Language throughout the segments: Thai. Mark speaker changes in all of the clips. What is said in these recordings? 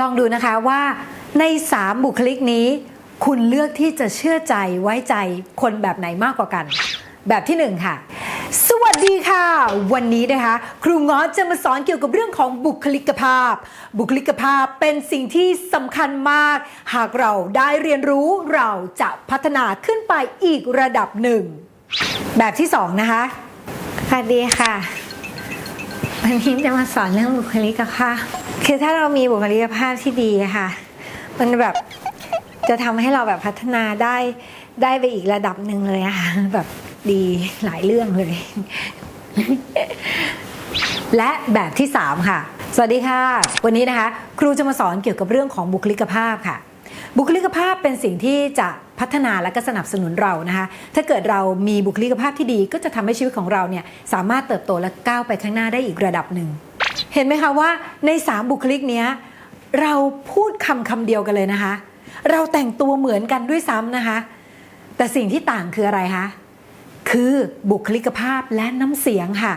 Speaker 1: ลองดูนะคะว่าใน 3 บุคลิกนี้ คุณเลือกที่จะเชื่อใจไว้ใจคนแบบไหนมากกว่ากัน แบบที่ 1 ค่ะ สวัสดีค่ะ วันนี้นะคะ ครูง้อจะมาสอนเกี่ยวกับเรื่องของบุคลิกภาพ บุคลิกภาพเป็นสิ่งที่สำคัญมาก หากเราได้เรียนรู้เราจะพัฒนาขึ้นไปอีกระดับหนึ่ง แบบที่ 2 นะคะ
Speaker 2: สวัสดีค่ะ วันนี้จะมาสอนเรื่องบุคลิกภาพ คือถ้าเรามีบุคลิกภาพที่ดีค่ะ มันแบบจะทำให้เราแบบพัฒนาได้ได้ไปอีกระดับหนึ่งเลยอะค่ะแบบดีหลายเรื่องเลย
Speaker 1: และแบบที่ 3 ค่ะ สวัสดีค่ะ วันนี้นะคะ ครูจะมาสอนเกี่ยวกับเรื่องของบุคลิกภาพค่ะ บุคลิกภาพเป็นสิ่งที่จะพัฒนาและก็สนับสนุนเรานะคะ ถ้าเกิดเรามีบุคลิกภาพที่ดีก็จะทำให้ชีวิตของเราเนี่ยสามารถเติบโตและก้าวไปข้างหน้าได้อีกระดับหนึ่ง เห็นไหมคะว่าใน 3 บุคลิกนี้เราพูดคำคำเดียวกันเลยนะคะ เราแต่งตัวเหมือนกันด้วยซ้ำนะคะ แต่สิ่งที่ต่างคืออะไรคะคือบุคลิกภาพและน้ำเสียงค่ะ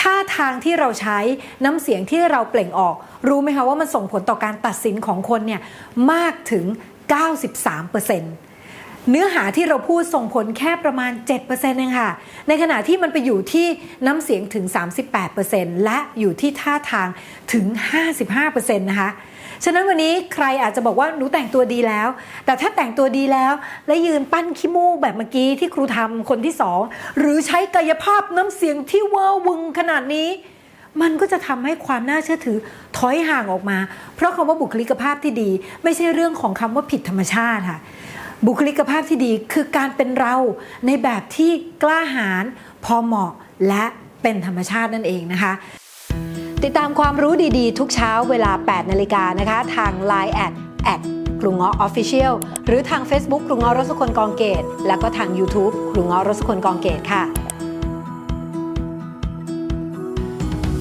Speaker 1: ท่าทางที่เราใช้น้ำเสียงที่เราเปล่งออก รู้ไหมคะว่ามันส่งผลต่อการตัดสินของคนเนี่ยมากถึง 93%เเนื้อหาที่เราพูดส่งผลแค่ประมาณ 7%เองค่ะ ในขณะที่มันไปอยู่ที่น้ำเสียงถึง 38%และอยู่ที่ท่าทางถึง 55%นะคะฉะนั้นวันนี้ใครอาจจะบอกว่าหนูแต่งตัวดีแล้ว แต่ถ้าแต่งตัวดีแล้ว และยืนปั้นขี้มูกแบบเมื่อกี้ที่ครูทำคนที่สองหรือใช้กายภาพน้ำเสียงที่เวอร์วึงขนาดนี้มันก็จะทำให้ความน่าเชื่อถือถอยห่างออกมา เพราะคำว่าบุคลิกภาพที่ดี ไม่ใช่เรื่องของคำว่าผิดธรรมชาติค่ะ บุคลิกภาพที่ดีคือการเป็นเราในแบบที่กล้าหาญพอเหมาะและเป็นธรรมชาตินั่นเองนะคะ ติดตามความรู้ดีๆ ทุกเช้าเวลา 8 นาฬิกานะคะ ทาง Line แอดแอดกรุงเงาะ Official หรือทาง Facebook กรุงเงาะรสคนกองเกต แล้วก็ทาง YouTube กรุงเงาะรสคนกองเกตค่ะ